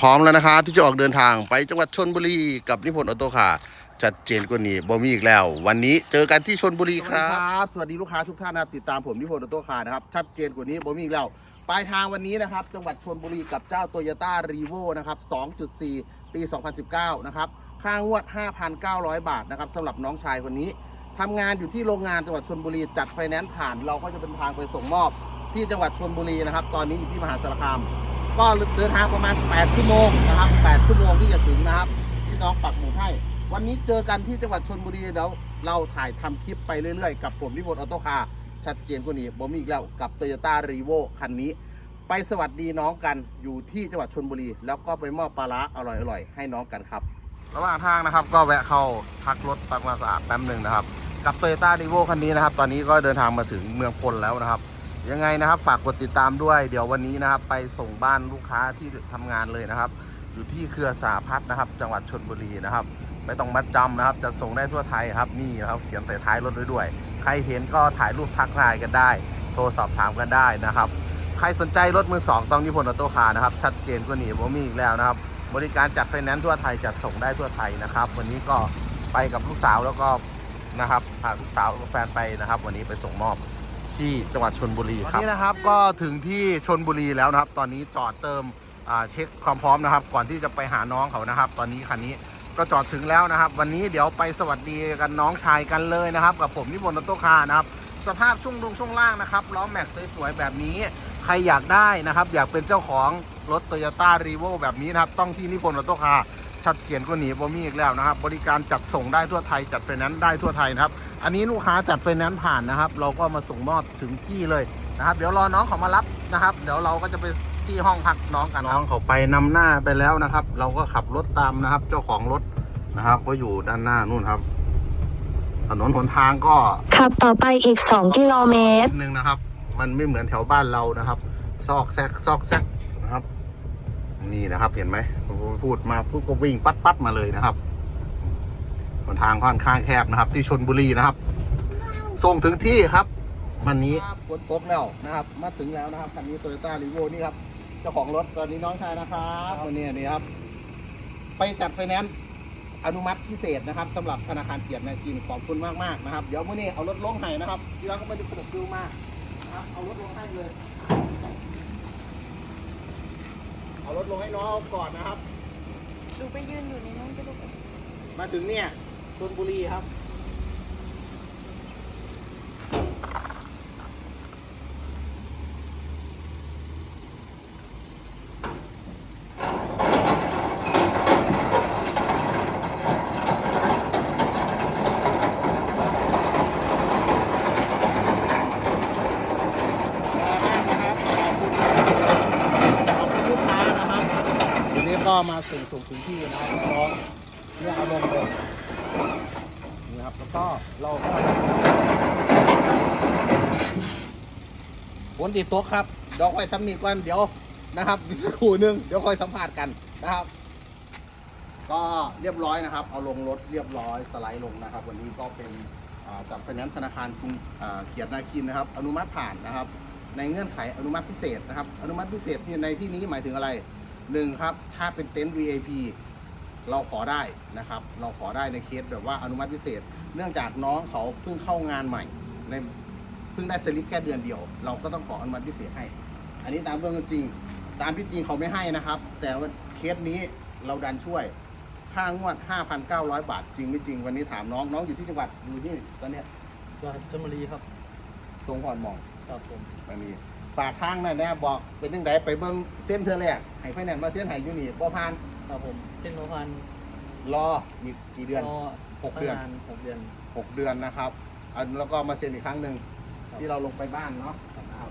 พร้อมแล้วนะครับที่จะออกเดินทางไปจังหวัดชนบุรีกับนิพนธ์ออโต้คาร์ชัดเจนกว่านี้บ่มีอีกแล้ว วันนี้เจอกันที่ชนบุรีสวัสคดีรับ ครับ สวัสดีลูกค้าทุกท่านนะครับติดตามผมนิพนธ์ออโต้คาร์นะครับ ชัดเจนกว่านี้ผมมีอีกแล้ว ปลายทางวันนี้นะครับ จังหวัดชนบุรีกับเจ้าโตโยต้ารีโวนะครับ 2.4 ปี 2019 นะครับ ค่างวด 5,900 บาทนะครับสำหรับน้องชายคนนี้ทำงานอยู่ที่โรงงานจังหวัดชนบุรี จัดไฟแนนซ์ผ่าน เราก็จะเป็นทางไปส่งมอบที่จังหวัดชนบุรีนะครับ ตอนนี้อยู่ที่มหาสารคาม ก็เดินทางประมาณ 8 ชั่วโมงนะครับ 8 ชั่วโมงที่จะถึงนะครับที่น้องปักหมุดให้ วันนี้เจอกันที่จังหวัดชนบุรีแล้วเราถ่ายทำคลิปไปเรื่อยๆ กับผมนิพนธ์ออโต้คาร์ชัดเจนกว่านี้ผมมีอีกแล้วกับ t o y ยต้ารีโวคันนี้ ไปสวัสดีน้องกันอยู่ที่จังหวัดชนบุรี แล้วก็ไปมอบปลาร้าอร่อยๆ ให้น้องกันครับ ระหว่างทางนะครับก็แวะเข้าพักรถปักมาสะอาดแป๊บหนึ่งนะครับ กับ t o y ยต้ารีโวคันนี้นะครับ ตอนนี้ก็เดินทางมาถึงเมืองพลแล้วนะครับ ยังไงนะครับฝากกดติดตามด้วย เดี๋ยววันนี้นะครับ ไปส่งบ้านลูกค้าที่ทำงานเลยนะครับ อยู่ที่เครือสาพัฒน์นะครับ จังหวัดชนบุรีนะครับ ไม่ต้องมัดจำนะครับจะส่งได้ทั่วไทยครับนี่นะครับเขียนใส่ท้ายรถไว้ด้วย ใครเห็นก็ถ่ายรูปทักทายกันได้ โทรสอบถามกันได้นะครับ ใครสนใจรถมือสองต้องนิพนธ์ออโต้คาร์นะครับ ชัดเจนกว่านี้ผมมีอีกแล้วนะครับ บริการจัดไฟแนนซ์ทั่วไทยจัดส่งได้ทั่วไทยนะครับ วันนี้ก็ไปกับลูกสาวแล้วก็นะครับพาลูกสาวกับแฟนไปนะครับ วันนี้ไปส่งมอบ ที่จังหวัดชนบุรีครับนี่นะครับก็ถึงที่ชนบุรีแล้วนะครับ ตอนนี้จอดเติมเช็คความพร้อมนะครับ ก่อนที่จะไปหาน้องเขานะครับ ตอนนี้คันนี้ก็จอดถึงแล้วนะครับ วันนี้เดี๋ยวไปสวัสดีกันน้องชายกันเลยนะครับ กับผมนิพนธ์ออโตคานะครับ สภาพช่วงลงช่วงล่างนะครับล้อแม็กซ์สวยๆแบบนี้ ใครอยากได้นะครับ อยากเป็นเจ้าของรถ t o y ยต้ารีโวแบบนี้นะครับ ต้องที่นิพนธ์ออโต้คาชัดเจนก็หนีบ่มีอีกแล้วนะครับ บริการจัดส่งได้ทั่วไทยจัดไฟแนนซ์ได้ทั่วไทยนะครับ อันนี้ลูกค้าจัดไฟแนนซ์ผ่านนะครับ เราก็มาส่งมอบถึงที่เลยนะครับ เดี๋ยวรอน้องเขามารับนะครับ เดี๋ยวเราก็จะไปที่ห้องพักน้องกันน้องเขาไปนำหน้าไปแล้วนะครับ เราก็ขับรถตามนะครับ เจ้าของรถนะครับก็อยู่ด้านหน้านู่นครับ ถนนหนทางก็ขับต่อไปอีก2กิโลเมตรนิดนึงนะครับ มันไม่เหมือนแถวบ้านเรานะครับ ซอกแซกซอกแซกนะครับ นี่นะครับเห็นไหมพูดมาปุ๊บก็วิ่งปัดปัดมาเลยนะครับหน ทางค่อนข้างแคบนะครับ ที่ชนบุรีนะครับ ส่งถึงที่ครับ วันนี้ฝนตกแล้วนะครับ มาถึงแล้วนะครับคันนี้โตโยต้ารีโวนี่ครับเจ้าของรถตอนนี้น้องชายนะครับวันนี้นี่ครับ ไปจัดไฟแนนซ์อนุมัติพิเศษนะครับสำหรับธนาคารเกียรตินาคินขอบคุณมากๆนะครับ เดี๋ยวมื่อนี้เอารถลงให้นะครับ ที่เราก็ไม่ได้กดดูมานะครับเอารถลงให้เลย เอารถลงให้น้องเอาก่อนนะครับดูไปยืนอยู่ในนั้นก็ดูไปมาถึงเนี่ย ชลบุรีครับ ก็มาส่งส่งถึงที่นะครับน้องเนี่ยเอาลงเลย ก็เราก็ฝนติดตกครับเดี๋ยวค่อยทำนีก่อนเดี๋ยวนะครับอีกสักครู่หนึงเดี๋ยวค่อยสัมภาษณ์กันนะครับ ก็เรียบร้อยนะครับ เอาลงรถเรียบร้อยสไลด์ลงนะครับ วันนี้ก็เป็นจากไฟแนนซ์ธนาคารกรุงเกียรตินาคินนะครับ อนุมัติผ่านนะครับ ในเงื่อนไขอนุมัติพิเศษนะครับ อนุมัติพิเศษในที่นี้หมายถึงอะไรหนึ่งครับ ถ้าเป็นเต็นท์ VIP เราขอได้นะครับ เราขอได้ในเคสแบบว่าอนุมัติพิเศษ เนื่องจากน้องเขาเพิ่งเข้างานใหม่ในเพิ่งได้สลิปแค่เดือนเดียว เราก็ต้องขออนุมัติพิเศษให้ อันนี้ตามเรื่องจริง ตามที่จริงเขาไม่ให้นะครับ แต่ว่าเคสนี้เราดันช่วยค่างวด 5,900 บาทจริงไม่จริงวันนี้ถามน้องน้องอยู่ที่จังหวัดอยู่ที่ตอนเนี้ยจังหวัดชลบุรีครับทรงหอนหมองครับผมอันนี้ฝากทางนั่นแน่บอกเป็นจังไดไปเบิ่งเส้นเธอแรกให้ไฟแนนซ์มาเส้นให้อยู่นี่บ่ผ่าน ครับผมเช่นโนพันรออีกกี่เดือน ก็หกเดือน ประมาณหกเดือน หกเดือนนะครับอันแล้วก็มาเซ็นอีกครั้งหนึ่งครับ ที่เราลงไปบ้านเนาะนะครับ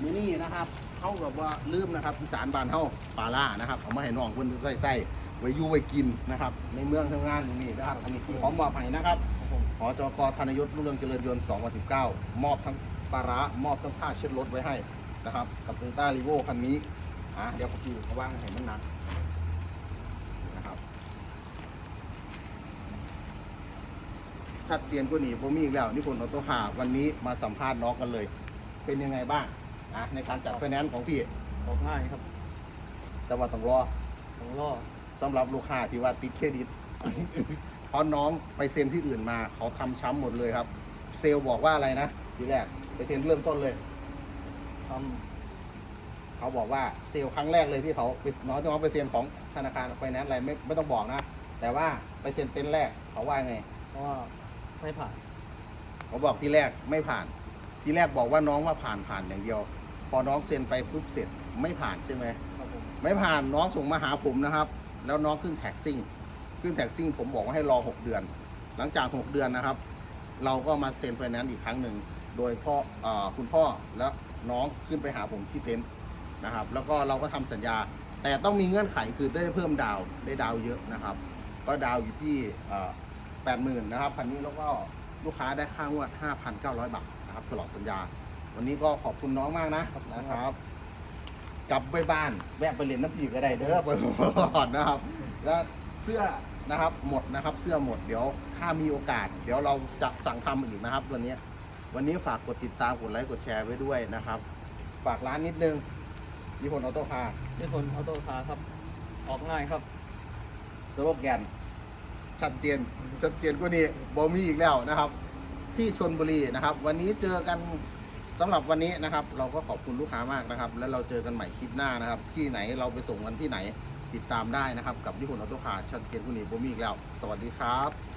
มือนี่นะครับเขาแบบว่าลืมนะครับอีสานบ้านเฮาปลาล่านะครับเอามาให้น้องเพิ่นใส่ใส่ไว้อยู่ไว้กินนะครับ ในเมืองทำงานตรงนี้นะครับอันนี้ที่ของมอบให้นะครับครับผมหอจกธนยศรุ่งเรืองเจริญยนต์2019มอบทั้งปลาร้ามอบทั้งผ้าเช็ดรถไว้ให้นะครับ กับโตโยต้ารีโวคันนี้อะเดี๋ยวพี่เขาว่างให้มันหนักนะครับ ชัดเจนกว่านี้ผมมีอีกแล้วนิพนธ์ออโต้คาร์วันนี้มาสัมภาษณ์น้องกันเลย เป็นยังไงบ้างอะในการจัดไฟแนนซ์ของพี่ออกง่ายครับแต่ว่าต้องรอของรอสำหรับลูกค้าที่ว่าติดเครดิต เพราะน้องไปเซ็นที่อื่นมาเขาทำช้ำหมดเลยครับ เซลล์บอกว่าอะไรนะทีแรกไปเซ็นเริ่มต้นเลย ทเขาบอกว่าเซลล์ครั้งแรกเลยที่เขาไปน้องน้องไปเซ็นของธนาคารไฟแนนซ์อะไรไม่ไม่ต้องบอกนะ แต่ว่าไปเซ็นเต็นท์แรกเขาว่าไงำเพราะว่า ไม่ผ่าน เขาบอกที่แรกไม่ผ่าน ที่แรกบอกว่าน้องว่าผ่านผ่านอย่างเดียว พอน้องเซ็นไปปุ๊บเสร็จไม่ผ่านใช่ไหมครับผมไม่ผ่านน้องส่งมาหาผมนะครับ แล้วน้องขึ้นแท็กซิ่งขึ้นแท็กซิ่งผมบอกว่าให้รอ 6 เดือน หลังจาก 6 เดือนนะครับ เราก็มาเซ็นไฟแนนซ์อีกครั้งหนึ่งโดยพ่อเออคุณพ่อและน้องขึ้นไปหาผมที่เต็นท์นะครับ แล้วก็เราก็ทำสัญญา แต่ต้องมีเงื่อนไขคือได้เพิ่มดาวน์ได้ดาวน์เยอะนะครับ ก็ดาวน์อยู่ที่ แปดหมื่นนะครับพันนี้แล้วก็ลูกค้าได้ค่างวด5,900บาทนะครับตลอดสัญญา วันนี้ก็ขอบคุณน้องมากนะนะครับ กลับไปบ้านแวะไปเรียนน้ำผีก็ได้เด้อไปก่อนนะครับ แล้วเสื้อนะครับหมดนะครับเสื้อหมดเดี๋ยวถ้ามีโอกาส เดี๋ยวเราจะสั่งทำอีกนะครับวันนี้วันนี้ฝากกดติดตามกดไลค์กดแชร์ไว้ด้วยนะครับ ฝากร้านนิดนึงนิพนธ์ออโต้คาร์นี่คนออโต้คาร์ครับ ออกง่ายครับสโลแกน ชัดเจนชัดเจนกว่านี้บอมีอีกแล้วนะครับ ที่ชนบุรีนะครับ วันนี้เจอกันสำหรับวันนี้นะครับ เราก็ขอบคุณลูกค้ามากนะครับ แล้วเราเจอกันใหม่คลิปหน้านะครับ ที่ไหนเราไปส่งกันที่ไหนติดตามได้นะครับ กับญี่ปุ่นออโต้คาร์ชัดเจนกว่านี้บอมีอีกแล้ว สวัสดีครับ